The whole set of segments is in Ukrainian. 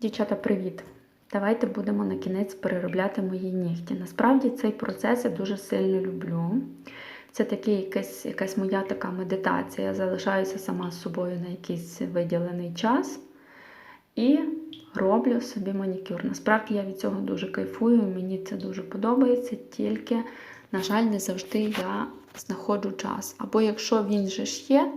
Дівчата, привіт! Давайте будемо на кінець переробляти мої нігті. Насправді цей процес я дуже сильно люблю. Це такий якась, якась моя така медитація. Я залишаюся сама з собою на якийсь виділений час і роблю собі манікюр. Насправді я від цього дуже кайфую, мені це дуже подобається, тільки, на жаль, не завжди я знаходжу час. Або якщо він же ж є,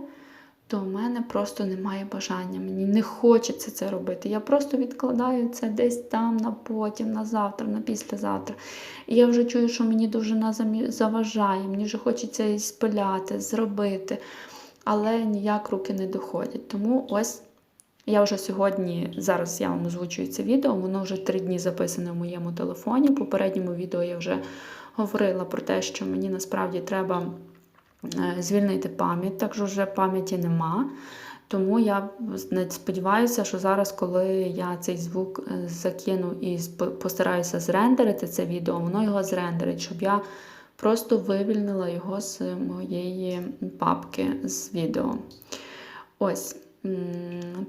то в мене просто немає бажання. Мені не хочеться це робити. Я просто відкладаю це десь там на потім, на завтра, на післязавтра. І я вже чую, що мені дуже заважає, мені вже хочеться і спиляти, зробити, але ніяк руки не доходять. Тому ось я вже сьогодні, зараз я вам озвучую це відео, воно вже три дні записане в моєму телефоні. В попередньому відео я вже говорила про те, що мені насправді треба. Е, звільнити пам'ять, так що вже пам'яті нема. Тому я сподіваюся, що зараз, коли я цей звук е, закину і постараюся зрендерити це відео, воно його зрендерить, щоб я просто вивільнила його з моєї папки з відео. Ось.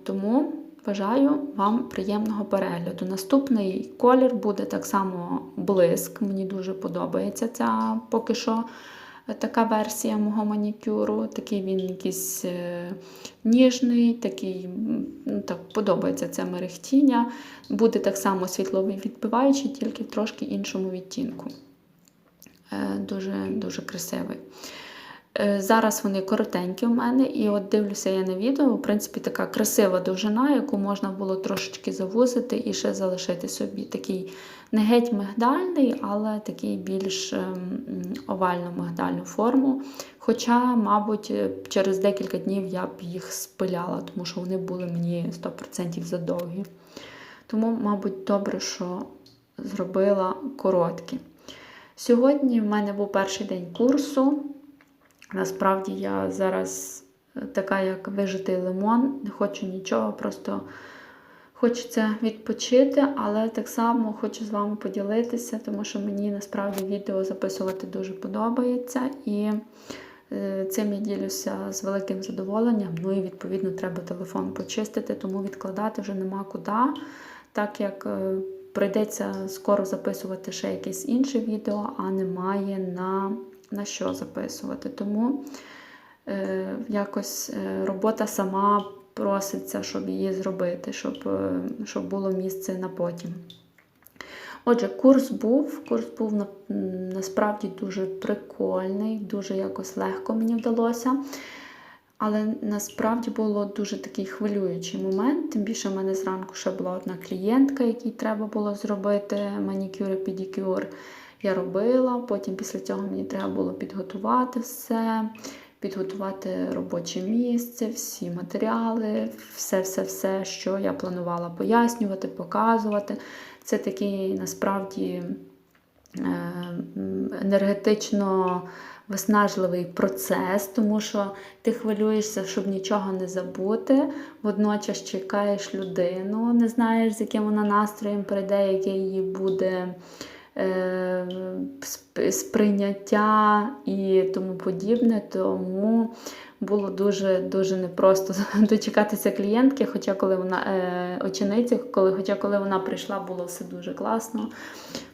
Тому бажаю вам приємного перегляду. Наступний колір буде так само блиск. Мені дуже подобається ця поки що така версія мого манікюру. Такий він якийсь е, ніжний, такий, ну так, подобається це мерехтіння. Буде так само світловий відбиваючий, тільки в трошки іншому відтінку. Е, дуже, Дуже красивий. Е, зараз вони коротенькі у мене, і от дивлюся я на відео, в принципі, така красива довжина, яку можна було трошечки завузити і ще залишити собі. Такий не геть мигдальний, але такий більш ем, овальну мигдальну форму. Хоча, мабуть, через декілька днів я б їх спиляла, тому що вони були мені 100% задовгі. Тому, мабуть, добре, що зробила короткі. Сьогодні в мене був перший день курсу. Насправді я зараз е, така, як вижитий лимон, не хочу нічого, просто хочеться відпочити, але так само хочу з вами поділитися, тому що мені насправді відео записувати дуже подобається. І е, цим я ділюся з великим задоволенням. Ну і, відповідно, треба телефон почистити, тому відкладати вже нема куди. Так як е, прийдеться скоро записувати ще якесь інше відео, а немає на на що записувати. Тому е, якось е, робота сама проситься, щоб її зробити, щоб, е, щоб було місце на потім. Отже, курс був, курс був на, насправді дуже прикольний, дуже якось легко мені вдалося. Але насправді було дуже такий хвилюючий момент. Тим більше в мене зранку ще була одна клієнтка, якій треба було зробити манікюр і педикюр я робила. Потім після цього мені треба було підготувати все, підготувати робоче місце, всі матеріали, все-все-все, що я планувала пояснювати, показувати. Це такий насправді е, енергетично виснажливий процес, тому що ти хвилюєшся, щоб нічого не забути. Водночас чекаєш людину, не знаєш, з яким вона настроєм прийде, яке її буде. Е, сприйняття і тому подібне. Тому було дуже дуже непросто дочекатися клієнтки, хоча коли вона е, очениці, коли, хоча коли вона прийшла, було все дуже класно.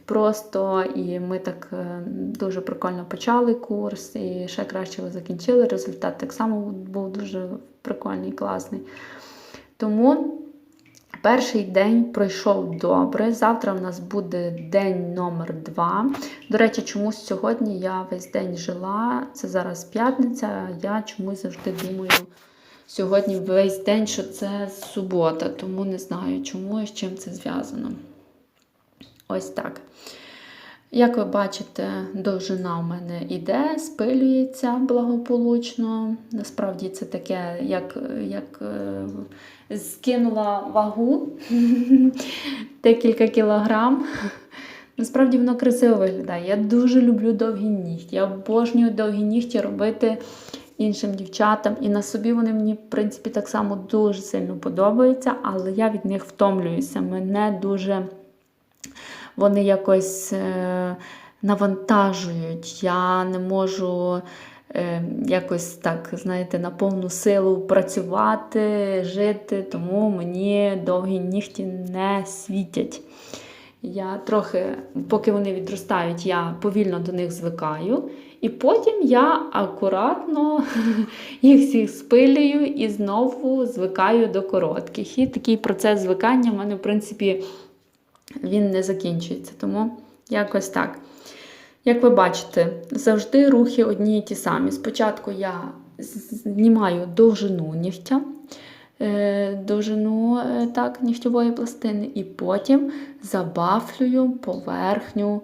Просто і ми так е, дуже прикольно почали курс, і ще краще його закінчили. Результат так само був дуже прикольний, класний. Тому Перший день пройшов добре. Завтра в нас буде день номер 2 До речі, чомусь сьогодні я весь день жила. Це зараз п'ятниця, я чомусь завжди думаю сьогодні весь день, що це субота, тому не знаю, чому і з чим це зв'язано. Ось так. Як ви бачите, довжина у мене іде, спилюється благополучно. Насправді це таке, як як е, скинула вагу декілька кілограм. Насправді воно красиво виглядає. Я дуже люблю довгі нігті. Я обожнюю довгі нігті робити іншим дівчатам. І на собі вони мені, в принципі, так само дуже сильно подобаються, але я від них втомлююся. Мене дуже вони якось е, навантажують. Я не можу е, якось так, знаєте, на повну силу працювати, жити, тому мені довгі нігті не світять. Я трохи, поки вони відростають, я повільно до них звикаю. І потім я акуратно їх всіх спилюю і знову звикаю до коротких. І такий процес звикання в мене, в принципі, він не закінчується. Тому якось так. Як ви бачите, завжди рухи одні і ті самі. Спочатку я знімаю довжину нігтя, е, довжину е, так, нігтьової пластини, і потім забафлюю поверхню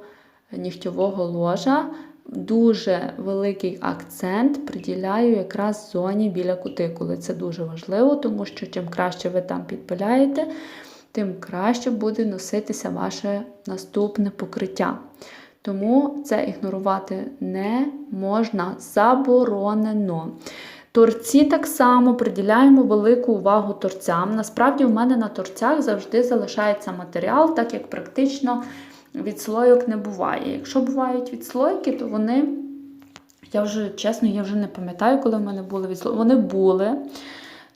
нігтьового ложа. Дуже великий акцент приділяю якраз зоні біля кутикули. Це дуже важливо, тому що чим краще ви там підпиляєте, тим краще буде носитися ваше наступне покриття. Тому це ігнорувати не можна, заборонено. Торці так само приділяємо велику увагу торцям. Насправді, в мене на торцях завжди залишається матеріал, так як практично відслойок не буває. Якщо бувають відслойки, то вони, я вже чесно, я вже не пам'ятаю, коли в мене були відслойки. Вони були.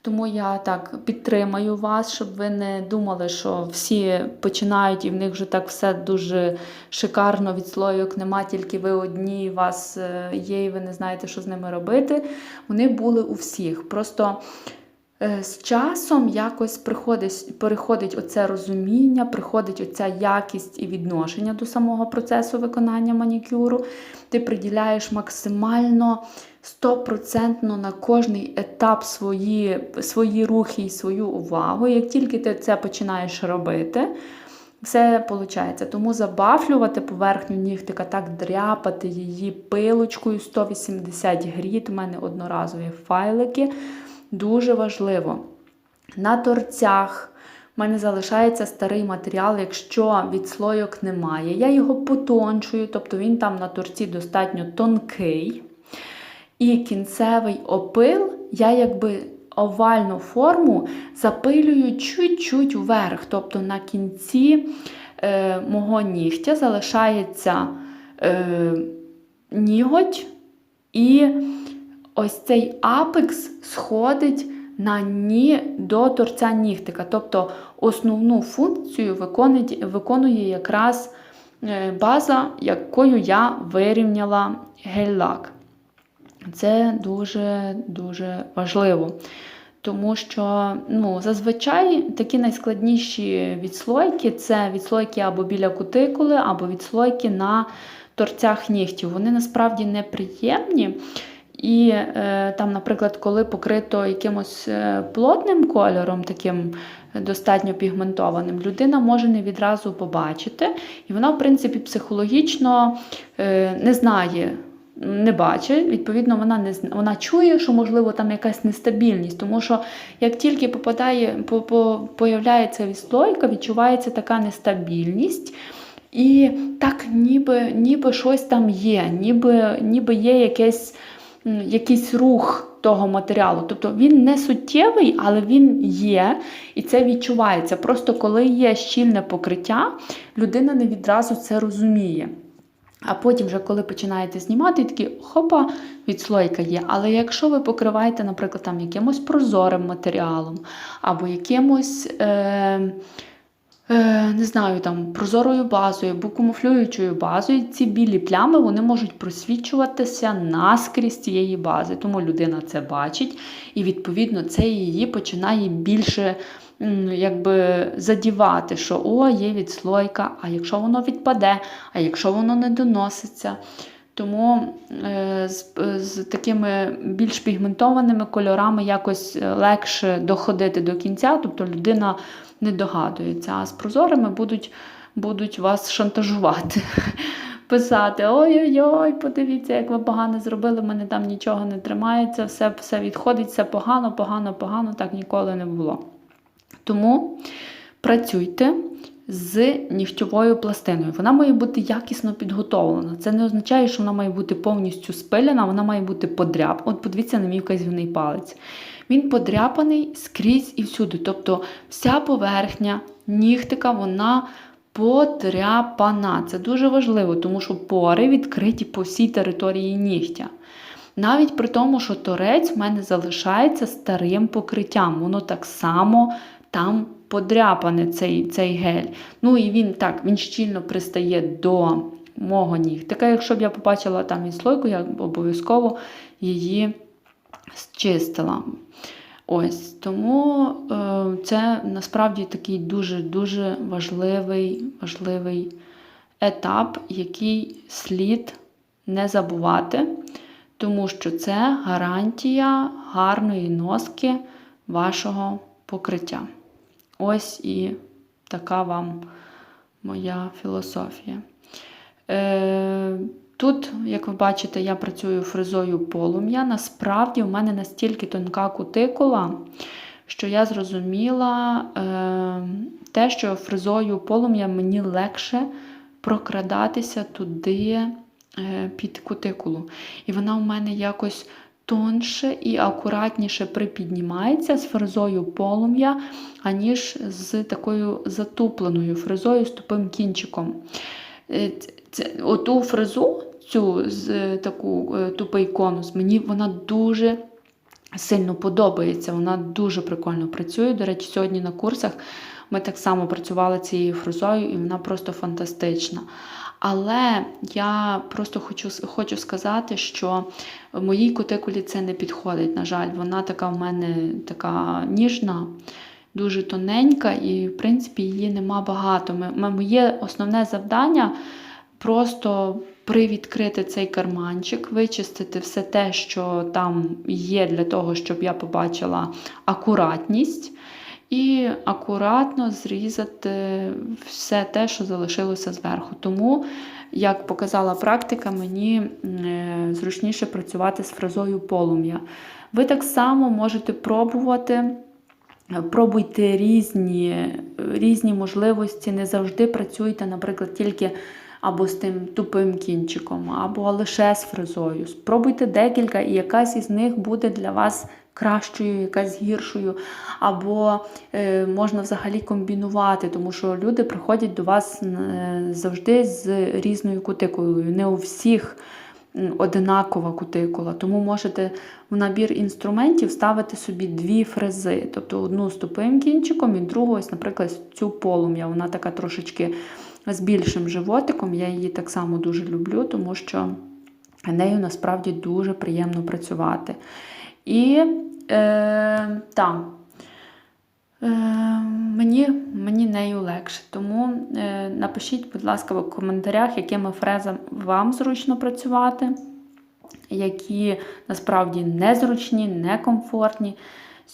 Тому я так підтримаю вас, щоб ви не думали, що всі починають і в них вже так все дуже шикарно відслойок нема, тільки ви одні, у вас е, є, і ви не знаєте, що з ними робити. Вони були у всіх. Просто з часом якось приходить, переходить оце розуміння, приходить оця якість і відношення до самого процесу виконання манікюру. Ти приділяєш максимально стопроцентно на кожний етап свої, свої рухи і свою увагу. Як тільки ти це починаєш робити, все виходить. Тому забафлювати поверхню нігтика, так дряпати її пилочкою 180 гріт. У мене одноразові файлики. Дуже важливо. На торцях в мене залишається старий матеріал, якщо відслойок немає. Я його потончую, тобто він там на торці достатньо тонкий. І кінцевий опил я якби овальну форму запилюю чуть-чуть вверх. Тобто на кінці е, мого нігтя залишається е, ніготь, і ось цей апекс сходить на ні до торця нігтика. Тобто основну функцію виконує, виконує якраз е, база, якою я вирівняла гель-лак. Це дуже-дуже важливо. Тому що ну, зазвичай такі найскладніші відслойки це відслойки або біля кутикули, або відслойки на торцях нігтів. Вони насправді неприємні. І е, там, наприклад, коли покрито якимось е, плотним кольором, таким достатньо пігментованим, людина може не відразу побачити, і вона, в принципі, психологічно е, не знає не бачить, відповідно, вона не вона чує, що, можливо, там якась нестабільність. Тому що як тільки попадає, по, по, появляється відслойка, відчувається така нестабільність. І так ніби ніби щось там є, ніби ніби є якесь, якийсь рух того матеріалу. Тобто він не суттєвий, але він є, і це відчувається. Просто коли є щільне покриття, людина не відразу це розуміє. А потім, вже, коли починаєте знімати, такі хопа, відслойка є. Але якщо ви покриваєте, наприклад, там якимось прозорим матеріалом, або якимось, е, не знаю, там, прозорою базою, або камуфлюючою базою, ці білі плями вони можуть просвічуватися наскрізь цієї бази. Тому людина це бачить, і, відповідно, це її починає більше якби задівати, що о, є відслойка, а якщо воно відпаде, а якщо воно не доноситься. Тому е, з, з такими більш пігментованими кольорами якось легше доходити до кінця, тобто людина не догадується, а з прозорими будуть будуть вас шантажувати. Писати: ой-ой-ой, подивіться, як ви погано зробили, в мене там нічого не тримається, все все відходить, все погано, погано, погано, так ніколи не було. Тому працюйте з нігтьовою пластиною. Вона має бути якісно підготовлена. Це не означає, що вона має бути повністю спилена, вона має бути подряп. От подивіться на мій вказівний палець. Він подряпаний скрізь і всюди. Тобто вся поверхня нігтика, вона подряпана. Це дуже важливо, тому що пори відкриті по всій території нігтя. Навіть при тому, що торець в мене залишається старим покриттям. Воно так само там подряпане цей цей гель. Ну і він так, він щільно пристає до мого нігтика. Якщо б я побачила там відслойку, я обов'язково її зчистила. Ось, Тому е, це насправді такий дуже-дуже важливий, важливий етап, який слід не забувати, тому що це гарантія гарної носки вашого покриття. Ось і така вам моя філософія. Е, Тут, як ви бачите, я працюю фрезою полум'я. Насправді, у мене настільки тонка кутикула, що я зрозуміла е, те, що фрезою полум'я мені легше прокрадатися туди е, під кутикулу. І вона у мене якось тонше і акуратніше припіднімається з фрезою полум'я, аніж з такою затупленою фрезою з тупим кінчиком. Е, Оту фрезу, цю з таку е, тупий конус, мені вона дуже сильно подобається. Вона дуже прикольно працює. До речі, сьогодні на курсах ми так само працювали цією фрезою, і вона просто фантастична. Але я просто хочу хочу сказати, що моїй кутикулі це не підходить. На жаль, вона така в мене така ніжна, дуже тоненька, і, в принципі, її нема багато. Моє основне завдання просто привідкрити цей карманчик, вичистити все те, що там є, для того, щоб я побачила акуратність. І акуратно зрізати все те, що залишилося зверху. Тому, як показала практика, мені е, зручніше працювати з фразою полум'я. Ви так само можете пробувати. Пробуйте різні різні можливості, не завжди працюйте, наприклад, тільки або з тим тупим кінчиком, або лише з фрезою. Спробуйте декілька, і якась із них буде для вас кращою, якась гіршою, або е, можна взагалі комбінувати, тому що люди приходять до вас е, завжди з різною кутикулою. Не у всіх одинакова кутикула, тому можете в набір інструментів ставити собі дві фрези, тобто одну з тупим кінчиком і другу, ось, наприклад, цю полум'я. Вона така трошечки з більшим животиком. Я її так само дуже люблю, тому що нею насправді дуже приємно працювати. І е, там. Е, мені мені нею легше. Тому е, напишіть, будь ласка, в коментарях, якими фрезами вам зручно працювати, які насправді незручні, некомфортні.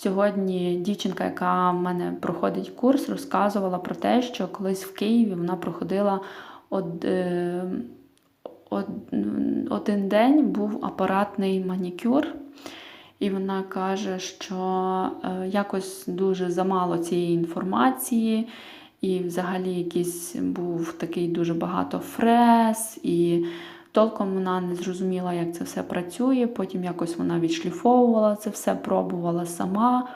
Сьогодні дівчинка, яка в мене проходить курс, розказувала про те, що колись в Києві вона проходила од, е, од, один день був апаратний манікюр. І вона каже, що е, якось дуже замало цієї інформації, і взагалі якийсь був такий дуже багато фрез, і толком вона не зрозуміла, як це все працює. Потім якось вона відшліфовувала це все, пробувала сама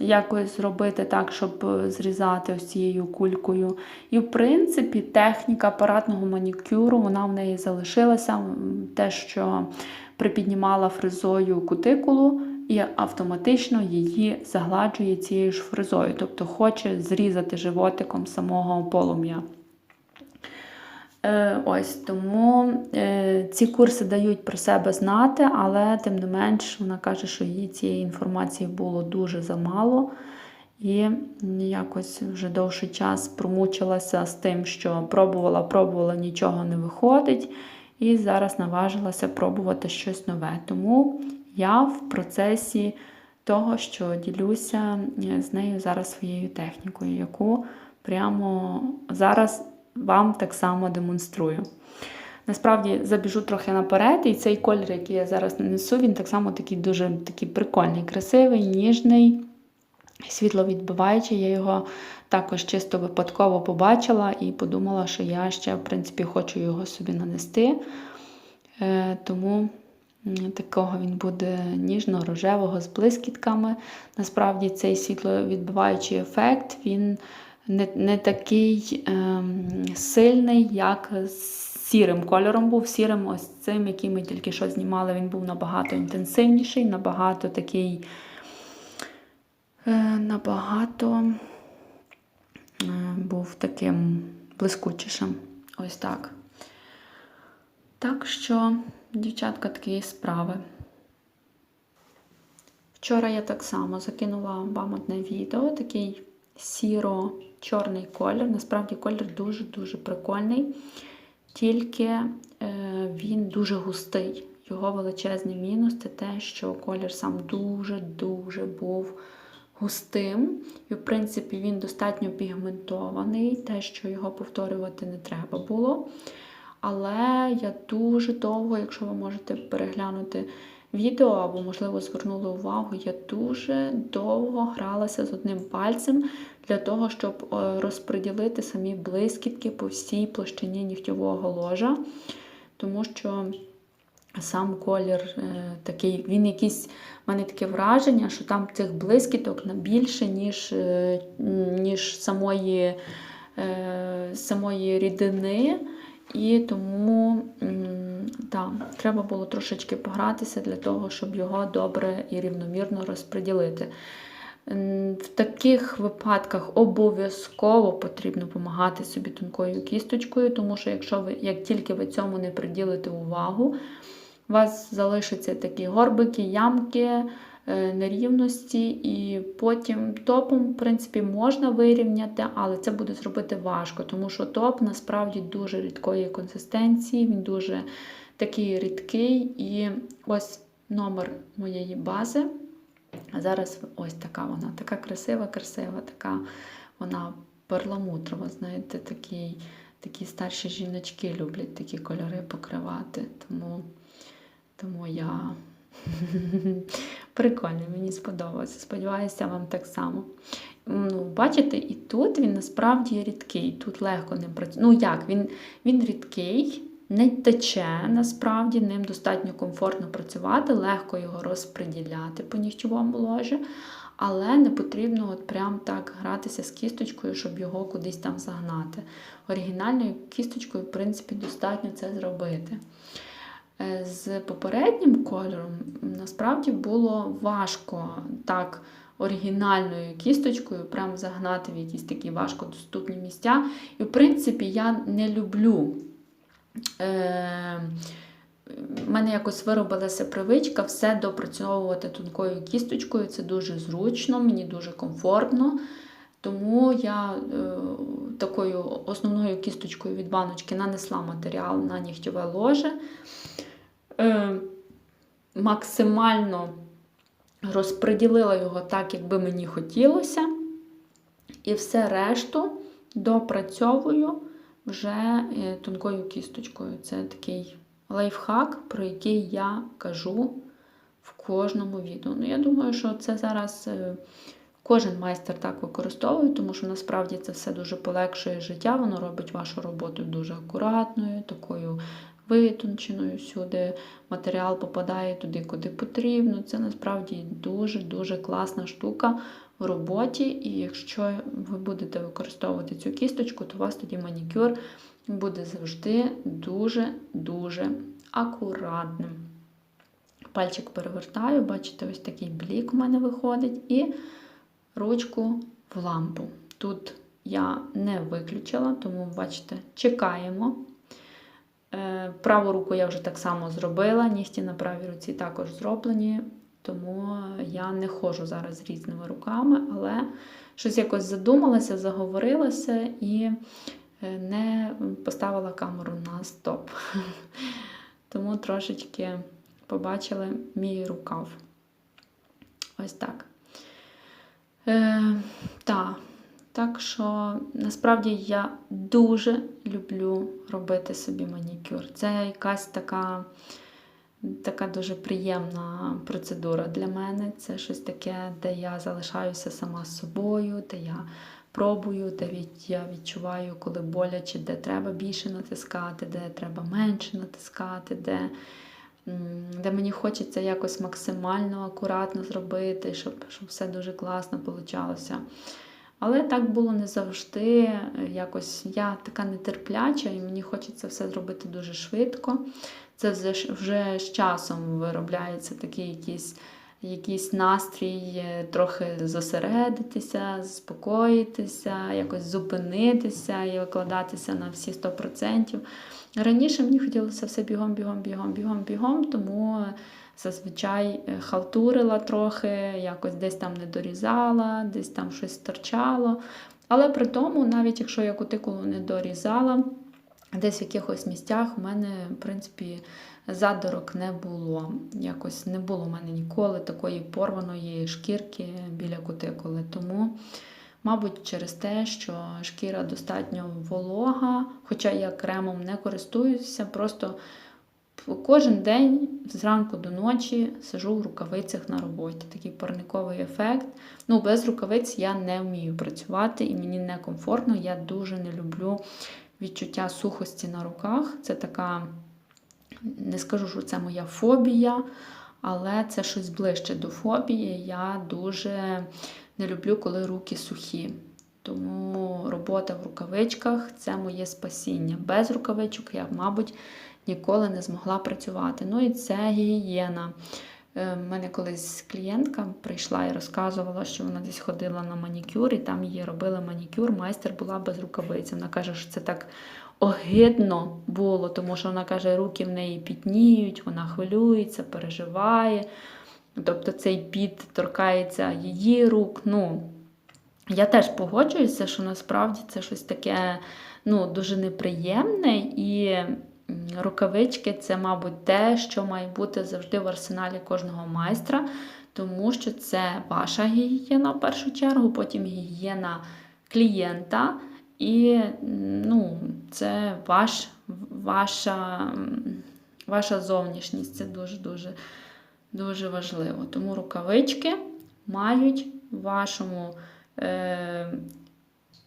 якось зробити так, щоб зрізати ось цією кулькою. І, в принципі, техніка апаратного манікюру, вона в неї залишилася. Те, що припіднімала фрезою кутикулу і автоматично її загладжує цією ж фрезою, тобто хоче зрізати животиком самого полум'я. Е, ось Тому е, ці курси дають про себе знати, але тим не менш вона каже, що їй цієї інформації було дуже замало. І якось вже довший час промучилася з тим, що пробувала, пробувала, нічого не виходить. І зараз наважилася пробувати щось нове. Тому я в процесі того, що ділюся е, з нею зараз своєю технікою, яку прямо зараз вам так само демонструю. Насправді забіжу трохи наперед, і цей колір, який я зараз нанесу, він так само такий дуже такий прикольний, красивий, ніжний, світловідбиваючий. Я його також чисто випадково побачила і подумала, що я ще, в принципі, хочу його собі нанести. Е, тому такого він буде ніжно-рожевого з блискітками. Насправді, цей світловідбиваючий ефект, він не не такий ем, сильний, як сірим кольором був, сірим ось цим, який ми тільки що знімали, він був набагато інтенсивніший, набагато такий, е, набагато е, був таким блискучішим. Ось так. Так що, дівчатка, такі справи. Вчора я так само закинула вам одне відео, такий сіро-чорний колір. Насправді колір дуже-дуже прикольний, тільки е, він дуже густий. Його величезний мінус це те, що колір сам дуже-дуже був густим. І, в принципі, він достатньо пігментований, те, що його повторювати не треба було. Але я дуже довго, якщо ви можете переглянути відео або, можливо, звернули увагу, я дуже довго гралася з одним пальцем для того, щоб е, розподілити самі блискітки по всій площині нігтєвого ложа. Тому що сам колір е, такий, він якийсь, в мене таке враження, що там цих блискіток більше, ніж, е, ніж самої, самої рідини. І тому так, треба було трошечки погратися для того, щоб його добре і рівномірно розподілити. В таких випадках обов'язково потрібно допомагати собі тонкою кісточкою, тому що якщо ви, як тільки ви цьому не приділите увагу, у вас залишаться такі горбики, ямки, нерівності, і потім топом, в принципі, можна вирівняти, але це буде зробити важко, тому що топ насправді дуже рідкої консистенції, він дуже такий рідкий. І ось номер моєї бази. А зараз ось така вона, така красива, красива, така вона перламутрова, знаєте, такі, такі старші жіночки люблять такі кольори покривати. Тому тому я прикольно, мені сподобалося. Сподіваюся, вам так само. Ну, Бачите, і тут він насправді рідкий, тут легко не працює. Ну як, він, він рідкий. Не тече, насправді, ним достатньо комфортно працювати, легко його розподіляти по нігтєвому ложі, але не потрібно от прям так гратися з кісточкою, щоб його кудись там загнати. Оригінальною кісточкою, в принципі, достатньо це зробити. Е, з попереднім кольором насправді було важко так оригінальною кісточкою прям загнати в якісь такі важкодоступні місця. І, в принципі, я не люблю. Е, в мене якось виробилася привичка все допрацьовувати тонкою кісточкою. Це дуже зручно, мені дуже комфортно. Тому я е, такою основною кісточкою від баночки нанесла матеріал на нігтєве ложе. Е, максимально розподілила його так, як би мені хотілося. І все решту допрацьовую вже е, тонкою кісточкою. Це такий лайфхак, про який я кажу в кожному відео. Ну, Я думаю, що це зараз е, кожен майстер так використовує, тому що насправді це все дуже полегшує життя, воно робить вашу роботу дуже акуратною, такою витонченою сюди. Матеріал попадає туди, куди потрібно. Це насправді дуже-дуже класна штука в роботі. І якщо ви будете використовувати цю кісточку, то у вас тоді манікюр буде завжди дуже-дуже акуратним. Пальчик перевертаю, бачите, ось такий блік у мене виходить, і ручку в лампу. Тут я не виключила, тому, бачите, чекаємо. Е, праву руку я вже так само зробила, нігті на правій руці також зроблені, тому я не ходжу зараз різними руками, але щось якось задумалася, заговорилася і е, не поставила камеру на стоп. Тому трошечки побачили мій рукав. Ось так. Е, Так. Так що насправді я дуже люблю робити собі манікюр. Це якась така така дуже приємна процедура для мене. Це щось таке, де я залишаюся сама собою, де я пробую, де я відчуваю, коли боляче, де треба більше натискати, де треба менше натискати, де де мені хочеться якось максимально акуратно зробити, щоб щоб все дуже класно вийшло. Але так було не завжди. Якось я така нетерпляча, і мені хочеться все зробити дуже швидко. Це вже, вже з часом виробляється такий якийсь, якийсь настрій, е, трохи зосередитися, заспокоїтися, якось зупинитися і викладатися на всі 100%. Раніше мені хотілося все бігом, бігом, бігом, бігом, бігом, тому зазвичай е, халтурила трохи, якось десь там не дорізала, десь там щось торчало. Але при тому, навіть якщо я кутикулу не дорізала, десь в якихось місцях у мене, в принципі, задорок не було. Якось не було у мене ніколи такої порваної шкірки біля кутикули. Тому, мабуть, через те, що шкіра достатньо волога, хоча я кремом не користуюся, просто кожен день зранку до ночі сижу в рукавицях на роботі. Такий парниковий ефект. Ну, без рукавиць я не вмію працювати і мені некомфортно. Я дуже не люблю відчуття сухості на руках. Це така, не скажу, що це моя фобія, але це щось ближче до фобії. Я дуже не люблю, коли руки сухі. Тому робота в рукавичках це моє спасіння. Без рукавичок я, мабуть, ніколи не змогла працювати. Ну і це гігієна. Е, в мене колись клієнтка прийшла і розказувала, що вона десь ходила на манікюр, і там їй робили манікюр, майстер була без рукавиць. Вона каже, що це так огидно було, тому що вона каже, руки в неї пітніють, вона хвилюється, переживає. Тобто цей піт торкається її рук. Ну, я теж погоджуюся, що насправді це щось таке ну, дуже неприємне і рукавички це, мабуть, те, що має бути завжди в арсеналі кожного майстра, тому що це ваша гігієна в першу чергу, потім гігієна клієнта, і ну, це ваш, ваша, ваша зовнішність. Це дуже-дуже дуже важливо. Тому рукавички мають в вашому е,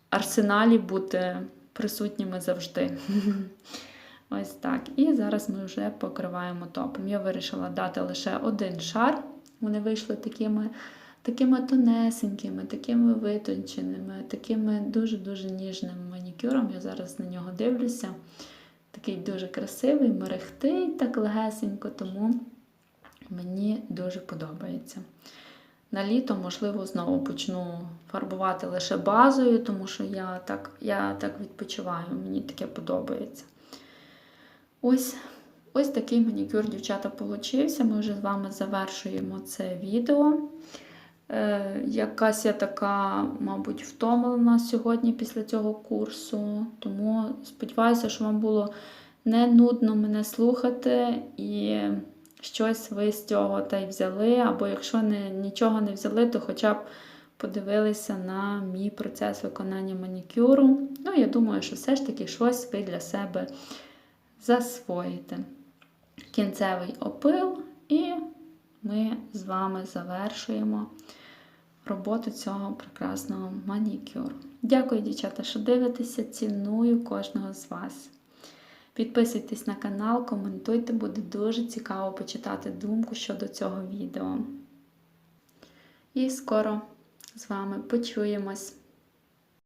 арсеналі бути присутніми завжди. Ось так. І зараз ми вже покриваємо топом. Я вирішила дати лише один шар. Вони вийшли такими, такими тонесенькими, такими витонченими, такими дуже-дуже ніжним манікюром. Я зараз на нього дивлюся. Такий дуже красивий, мерехтить так легесенько, тому мені дуже подобається. На літо, можливо, знову почну фарбувати лише базою, тому що я так, я так відпочиваю, мені таке подобається. Ось, ось такий манікюр, дівчата, получився. Ми вже з вами завершуємо це відео. Е, якась я така, мабуть, втомлена сьогодні після цього курсу. Тому сподіваюся, що вам було не нудно мене слухати і щось ви з цього та й взяли. Або якщо не, нічого не взяли, то хоча б подивилися на мій процес виконання манікюру. Ну, я думаю, що все ж таки щось ви для себе засвоїте. Кінцевий опил, і ми з вами завершуємо роботу цього прекрасного манікюру. Дякую, дівчата, що дивитеся. Ціную кожного з вас. Підписуйтесь на канал, коментуйте, буде дуже цікаво почитати думку щодо цього відео. І скоро з вами почуємось.